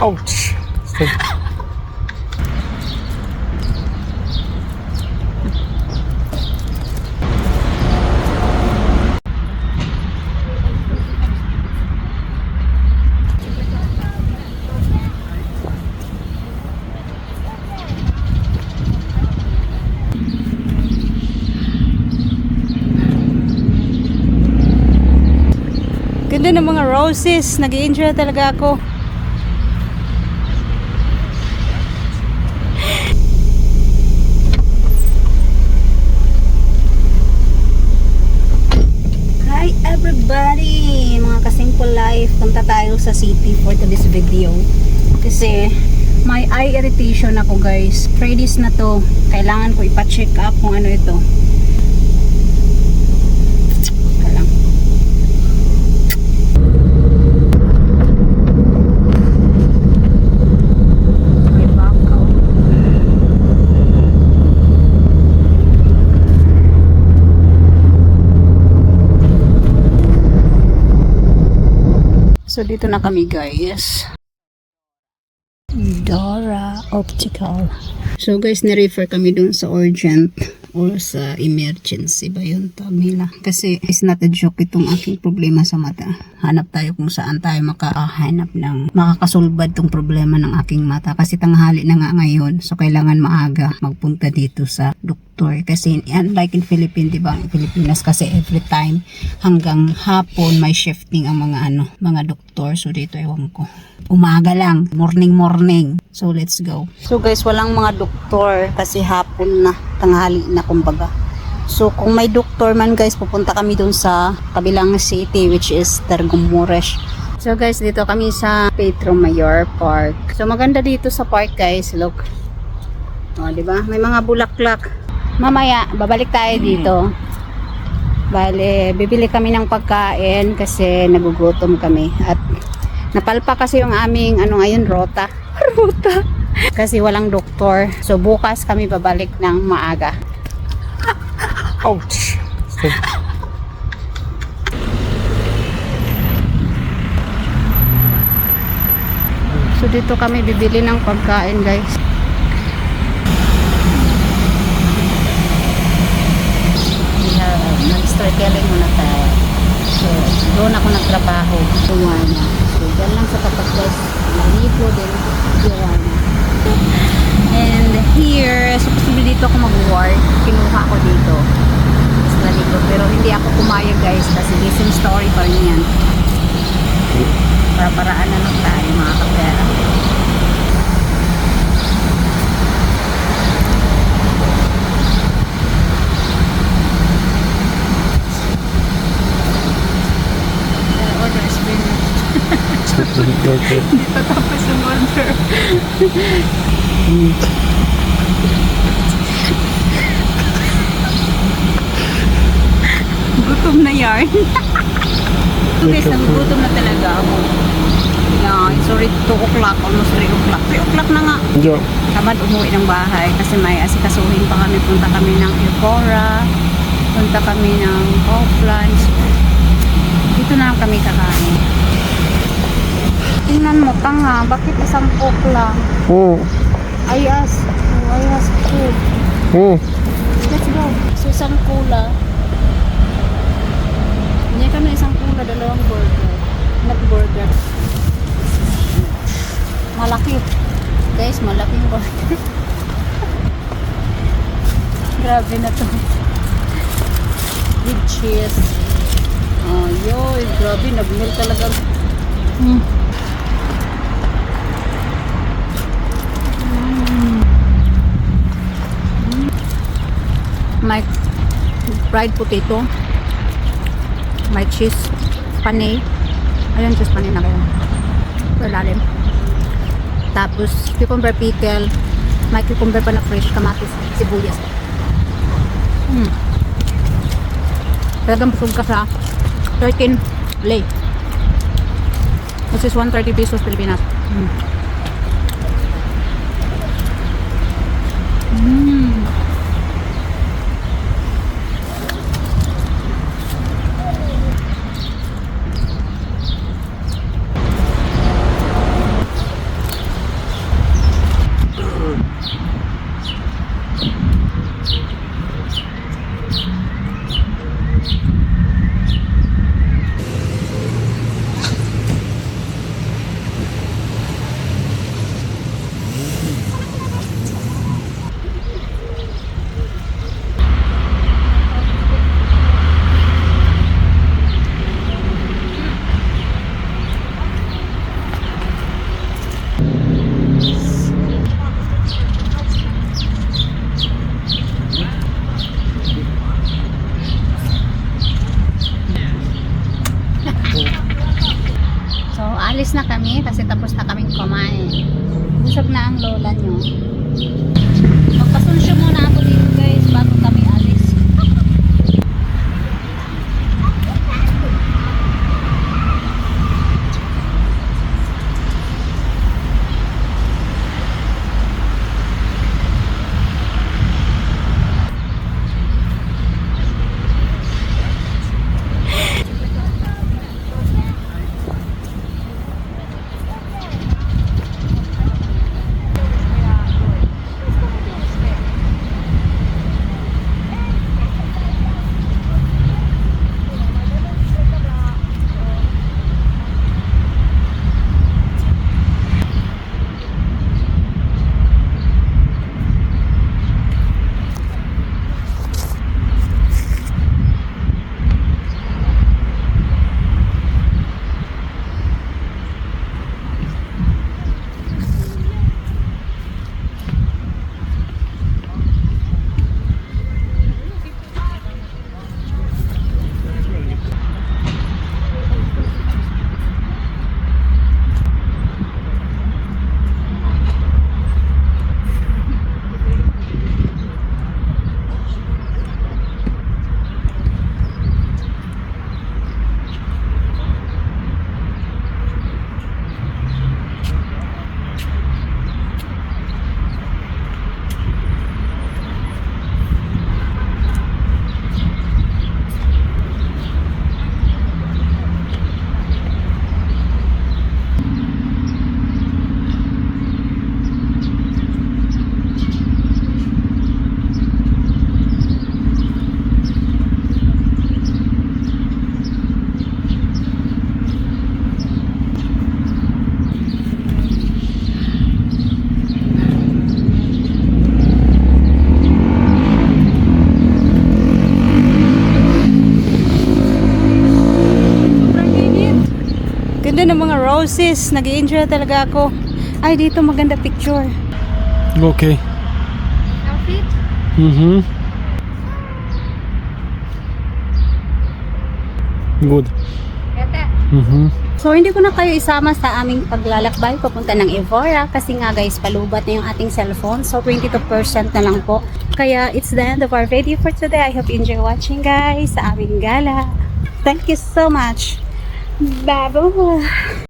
Ouch! Ganda ng mga roses. nag enjoy talaga ako. Punta tayo sa city for today's video. Kasi may eye irritation ako guys. 3 days na to. Kailangan ko ipa-check up kung ano ito. Dito na kami guys. Dora Optical. So guys, ni-refer kami dun sa urgent or sa emergency ba yun tawag nila. Kasi it's not a joke itong aking problema sa mata. Hanap tayo kung saan tayo makahanap ng makakasulbad tong problema ng aking mata. Kasi tanghali na nga ngayon. So kailangan maaga magpunta dito sa doktor. Kasi unlike in Philippines, di ba? In Pilipinas kasi every time hanggang hapon may shifting ang mga ano, mga doktor. So dito ewan ko. Umaga lang, morning morning. So let's go. So guys, walang mga doktor kasi hapon na, tanghali na kumbaga. So kung may doktor man guys, pupunta kami dun sa kabilang city which is Targumures. So guys, dito kami sa Petro Mayor Park. So maganda dito sa park guys, look. O, di ba? May mga bulaklak. Mamaya, babalik tayo dito. Bale, bibili kami ng pagkain kasi nagugutom kami at napalpa kasi yung aming ano ngayon rota. rota. Kasi walang doktor. So bukas kami babalik ng maaga. Ouch! So dito kami bibili ng pagkain guys. Nag-storytelling muna tayo. So doon ako nagtrabaho. Tuwana. So dyan lang sa tapat guys. Naligo din. Tuwana. And here, supposedly dito ako mag-work. Kinuha ko dito. Tapos naligo. Pero hindi ako pumayag guys. Kasi the same story pa rin yan. Para paraan na lang tayo mga kapera. The order is finished. Tapos yung order. Gutom na yarn. so guys, nagugutom na talaga ako. Yeah, it's already 2 o'clock, almost 3 o'clock. 3 o'clock na nga. Yo. Tamad umuwi ng bahay kasi may asikasuhin pa kami. Punta kami ng Evora, punta kami ng Kauflands. Dito na lang kami kakain. Tingnan mo, tanga. Bakit isang coke lang? Oh. I ask. Oh, I ask food. Oh. Let's go. So, isang kula. Hindi kami isang kula, dalawang burger. Not burger. Malaki. Guys, malaking burger. Grabe na to. With cheese. Ayoy, grabe. Nag-meal talaga. Mm. May fried potato. May cheese. Panay. Ayun, cheese panay na kayo. Sa ilalim. Tapos, cucumber pickle. May cucumber pa na fresh. Kamatis. Sibuyas. Hmm. Talagang busog ka sa 13 lay. Which is 130 pesos Pilipinas. Mm. Ganda ng mga roses. nag enjoy talaga ako. Ay, dito maganda picture. Okay. Outfit? Mm-hmm. Good. Ganda. Mm-hmm. So, hindi ko na kayo isama sa aming paglalakbay papunta ng Evora kasi nga guys, palubat na yung ating cellphone. So, 22% na lang po. Kaya, it's the end of our video for today. I hope you enjoy watching guys sa aming gala. Thank you so much. 爸爸